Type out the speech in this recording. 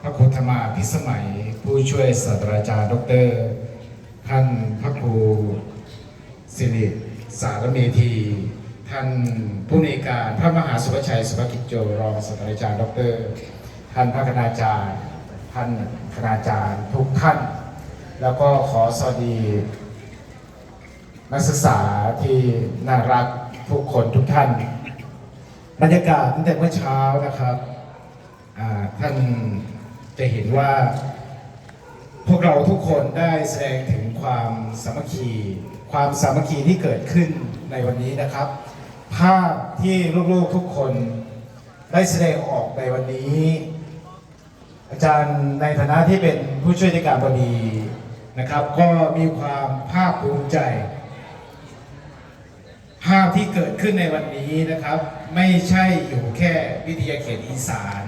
พระครูธรรมาพิสมัย ผู้ช่วยศาสตราจารย์ดร ท่านพระครูสิริสารเมธี ท่านผู้ในการพระมหาสุภชัยสุภกิจโจรองศาสตราจารย์ดร ท่านพระคณาจารย์ ท่านคณาจารย์ทุกท่าน แล้วก็ขอสวัสดี นักศึกษาที่น่ารักทุกคนทุกท่านบรรยากาศตั้งแต่เมื่อเช้านะครับ ท่านจะเห็นว่าพวกเราทุกคนได้แสดงถึงความสามัคคี ความสามัคคีที่เกิดขึ้นในวันนี้นะครับ ภาพที่ลูกๆทุกคนได้แสดงออกในวันนี้ อาจารย์ในฐานะที่เป็นผู้ช่วยในการบดีนะครับ ก็มีความภาคภูมิใจ ภาพที่เกิดขึ้นในวันนี้นะครับ ไม่ใช่อยู่แค่วิทยาเขตอีสาน